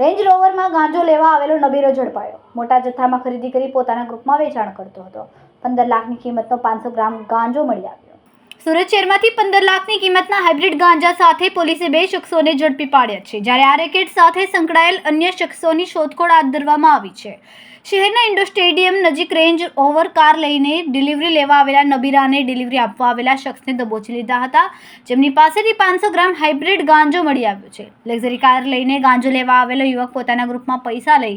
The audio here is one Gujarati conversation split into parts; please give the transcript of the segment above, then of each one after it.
રેન્જ રોવરમાં ગાંજો લેવા આવેલો નબીરો ઝડપાયો. મોટા જથ્થામાં ખરીદી કરી પોતાના ગ્રુપમાં વેચાણ કરતો હતો. પંદર લાખની કિંમતનો પાંચસો ગ્રામ ગાંજો મળી આવ્યો. સુરત શહેરમાંથી પંદર લાખની કિંમતના હાઇબ્રિડ ગાંજા સાથે પોલીસે બે શખ્સોને ઝડપી પાડ્યા છે, જ્યારે આ રેકેટ સાથે સંકળાયેલ અન્ય શખ્સોની શોધખોળ હાથ ધરવામાં આવી છે. શહેરના ઇન્ડો સ્ટેડિયમ નજીક રેન્જ ઓવર કાર લઈને ડિલિવરી લેવા આવેલા નબીરાને ડિલિવરી આપવા આવેલા શખ્સને દબોચી લીધા હતા, જેમની પાસેથી પાંચસો ગ્રામ હાઇબ્રિડ ગાંજો મળી આવ્યો છે. લક્ઝરી કાર લઈને ગાંજો લેવા આવેલો યુવક પોતાના ગ્રુપમાં પૈસા લઈ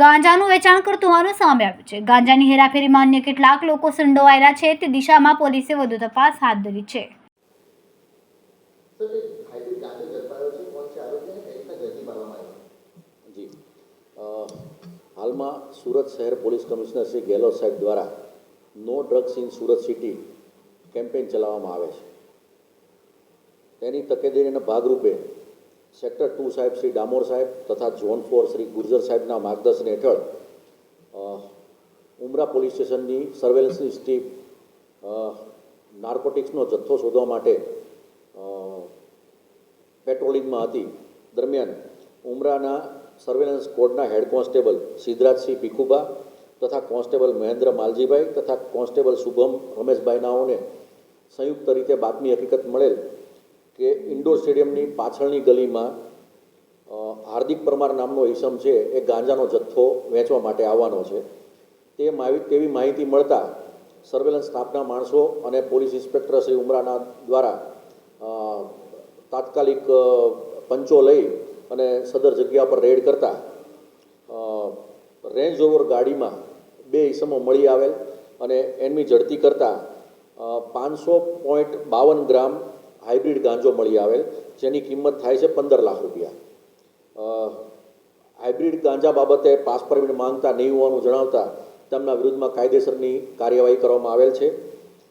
ગાંજાનું વેચાણ કરતું હોવાનું સામે આવ્યું છે. ગાંજાની હેરાફેરીમાં અન્ય કેટલાક લોકો સંડોવાયેલા છે. તે દિશામાં પોલીસે વધુ તપાસ હાથ ધરી છે. હાલમાં સુરત શહેર પોલીસ કમિશનર શ્રી ગેહલોત સાહેબ દ્વારા no drugs in Surat city campaign ચલાવવામાં આવે છે. તેની તકેદારીના ભાગરૂપે સેક્ટર ટુ સાહેબ શ્રી ડામોર સાહેબ તથા ઝોન ફોર શ્રી ગુર્જર સાહેબના માર્ગદર્શન હેઠળ ઉમરા પોલીસ સ્ટેશનની સર્વેલન્સની સ્ટીપ નાર્કોટિક્સનો જથ્થો શોધવા માટે પેટ્રોલિંગમાં હતી. દરમિયાન ઉમરાના સર્વેલન્સ કોડના હેડ કોન્સ્ટેબલ સિદ્ધરાજસિંહ ભીખુબા તથા કોન્સ્ટેબલ મહેન્દ્ર માલજીભાઈ તથા કોન્સ્ટેબલ શુભમ રમેશભાઈ નાઓને સંયુક્ત રીતે બાતમી હકીકત મળેલ કે ઇન્ડોર સ્ટેડિયમની પાછળની ગલીમાં હાર્દિક પરમાર નામનો ઈસમ છે, એ ગાંજાનો જથ્થો વેચવા માટે આવવાનો છે. તે તેવી માહિતી મળતા સર્વેલન્સ સ્ટાફના માણસો અને પોલીસ ઇન્સ્પેક્ટર શ્રી ઉમરાના દ્વારા તાત્કાલિક પંચો લઈ અને સદર જગ્યા પર રેડ કરતા રેન્જ ઓવર ગાડીમાં બે ઈસમો મળી આવેલ અને એમની ઝડપી કરતાં પાંચસો પોઈન્ટ બાવન ગ્રામ હાઇબ્રિડ ગાંજો મળી આવેલ, જેની કિંમત થાય છે પંદર લાખ રૂપિયા. હાઇબ્રિડ ગાંજા બાબતે પાસ પરમિટ માંગતા નહીં હોવાનું જણાવતા તેમના વિરુદ્ધમાં કાયદેસરની કાર્યવાહી કરવામાં આવેલ છે.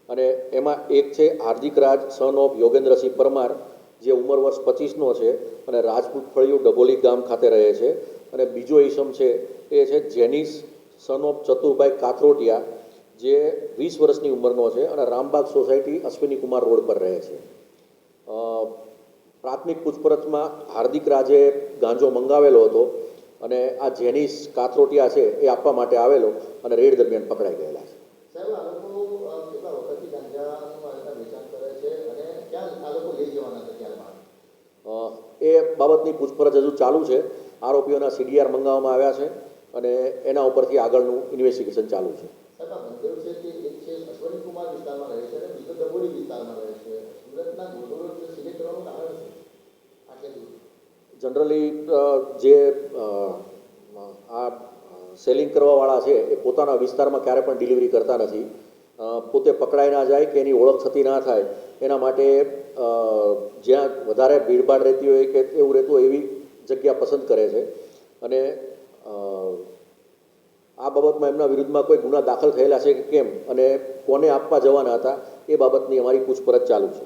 અને એમાં એક છે હાર્દિક રાજ સન ઓફ યોગેન્દ્રસિંહ પરમાર, જે ઉંમર વર્ષ પચીસનો છે અને રાજપૂત ફળિયું ડબોલી ગામ ખાતે રહે છે. અને બીજો ઈસમ છે એ છે જેનિસ સન ઓફ ચતુરભાઈ કાથરોટિયા, જે વીસ વર્ષની ઉંમરનો છે અને રામબાગ સોસાયટી અશ્વિની કુમાર રોડ પર રહે છે. પ્રાથમિક પૂછપરછમાં હાર્દિક રાજે ગાંજો મંગાવેલો હતો અને આ જેનિસ કાથરોટિયા છે એ આપવા માટે આવેલો અને રેડ દરમિયાન પકડાઈ ગયેલા છે. એ બાબતની પૂછપરછ હજુ ચાલુ છે. આરોપીઓના સીડીઆર મંગાવવામાં આવ્યા છે અને એના ઉપરથી આગળનું ઇન્વેસ્ટિગેશન ચાલુ છે સાહેબ આ બંને છે કે એક છે અશ્વની કુમાર વિસ્તારમાં રહે છે અને બીજો ડબોડી વિસ્તારમાં રહે છે સુરતના ગોધોડ સિલેક્ટ કરવાનું કારણ છે આટલે દૂર જનરલી જે આ સેલિંગ કરવાવાળા છે, એ પોતાના વિસ્તારમાં ક્યારે પણ ડિલિવરી કરતા નથી. પોતે પકડાઈ ના જાય કે એની ઓળખ થતી ના થાય, એના માટે જ્યાં વધારે ભીડભાડ રહેતી હોય કે એવું રહેતું હોય એવી જગ્યા પસંદ કરે છે. અને આ બાબતમાં એમના વિરુદ્ધમાં કોઈ ગુના દાખલ થયેલા છે કે કેમ અને કોને આપવા જવાના હતા, એ બાબતની અમારી પૂછપરછ ચાલુ છે.